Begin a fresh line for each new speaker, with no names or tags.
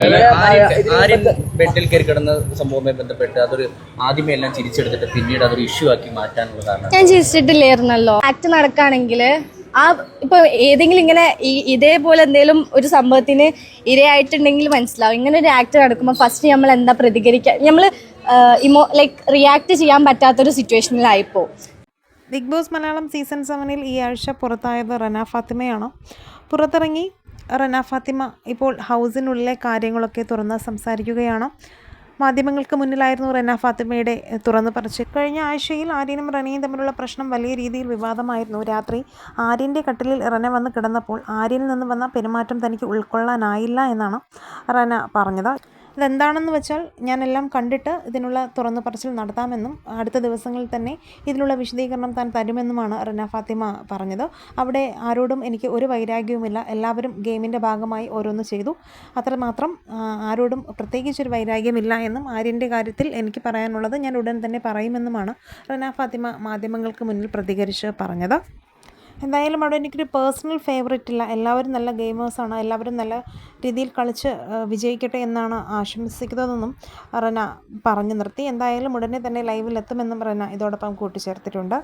ബെഡിൽ കയറി കിടന്ന സംഭവവുമായി ബന്ധപ്പെട്ട് അതൊരു ആദ്യമേ എല്ലാം ചിരിച്ചെടുത്തിട്ട് പിന്നീട് അതൊരു ഇഷ്യൂ ആക്കി മാറ്റാനുള്ള കാരണം
ഞാൻ ചിരിച്ചിട്ടില്ലായിരുന്നല്ലോ. ആക്ട് നടക്കുകയാണെങ്കിൽ ആ ഇപ്പൊ ഏതെങ്കിലും ഇങ്ങനെ ഈ ഇതേപോലെ എന്തെങ്കിലും ഒരു സംഭവത്തിന് ഇരയായിട്ടുണ്ടെങ്കിൽ മനസ്സിലാവും. ഇങ്ങനെ ഒരു ആക്ട് നടക്കുമ്പോൾ ഫസ്റ്റ് നമ്മൾ എന്താ പ്രതികരിക്കുക നമ്മൾ ഇമോ ലൈക്ക് റിയാക്ട് ചെയ്യാൻ പറ്റാത്തൊരു സിറ്റുവേഷനിലായിപ്പോ
ബിഗ് ബോസ് മലയാളം സീസൺ സെവനിൽ ഈ ആഴ്ച പുറത്തായത് റന ഫാത്തിമയാണ്? പുറത്തിറങ്ങി റന ഫാത്തിമ ഇപ്പോൾ ഹൗസിനുള്ളിലെ കാര്യങ്ങളൊക്കെ തുറന്ന് സംസാരിക്കുകയാണ്. മാധ്യമങ്ങൾക്ക് മുന്നിലായിരുന്നു റന ഫാത്തിമയുടെ തുറന്നു പറച്ച് കഴിഞ്ഞ ആഴ്ചയിൽ ആര്യനും റനയും തമ്മിലുള്ള പ്രശ്നം വലിയ രീതിയിൽ വിവാദമായിരുന്നു. രാത്രി ആര്യന്റെ കട്ടിലിൽ റന വന്ന് കിടന്നപ്പോൾ ആര്യനിൽ നിന്ന് വന്ന പെരുമാറ്റം തനിക്ക് ഉൾക്കൊള്ളാനായില്ല എന്നാണ് റന പറഞ്ഞത്. ഇതെന്താണെന്ന് വെച്ചാൽ ഞാനെല്ലാം കണ്ടിട്ട് ഇതിനുള്ള തുറന്നു പറച്ചിൽ നടത്താമെന്നും അടുത്ത ദിവസങ്ങളിൽ തന്നെ ഇതിനുള്ള വിശദീകരണം താൻ തരുമെന്നുമാണ് റന ഫാത്തിമ പറഞ്ഞത്. അവിടെ ആരോടും എനിക്ക് ഒരു വൈരാഗ്യവുമില്ല. എല്ലാവരും ഗെയിമിന്റെ ഭാഗമായി ഓരോന്ന് ചെയ്തു. അത്രമാത്രം ആരോടും പ്രത്യേകിച്ചൊരു വൈരാഗ്യമില്ല എന്നും ആര്യന്റെ കാര്യത്തിൽ എനിക്ക് പറയാനുള്ളത് ഞാൻ ഉടൻ തന്നെ പറയുമെന്നുമാണ് റന ഫാത്തിമ മാധ്യമങ്ങൾക്ക് മുന്നിൽ പ്രതികരിച്ച് പറഞ്ഞത്. എന്തായാലും അവിടെ എനിക്കൊരു പേഴ്സണൽ ഫേവറേറ്റ് ഇല്ല. എല്ലാവരും നല്ല ഗെയിമേഴ്സാണ് എല്ലാവരും നല്ല രീതിയിൽ കളിച്ച് വിജയിക്കട്ടെ എന്നാണ് ആശംസിക്കുന്നതെന്നും റന പറഞ്ഞു നിർത്തി. എന്തായാലും ഉടനെ തന്നെ ലൈവിൽ എത്തുമെന്നും റന ഇതോടൊപ്പം കൂട്ടിച്ചേർത്തിട്ടുണ്ട്.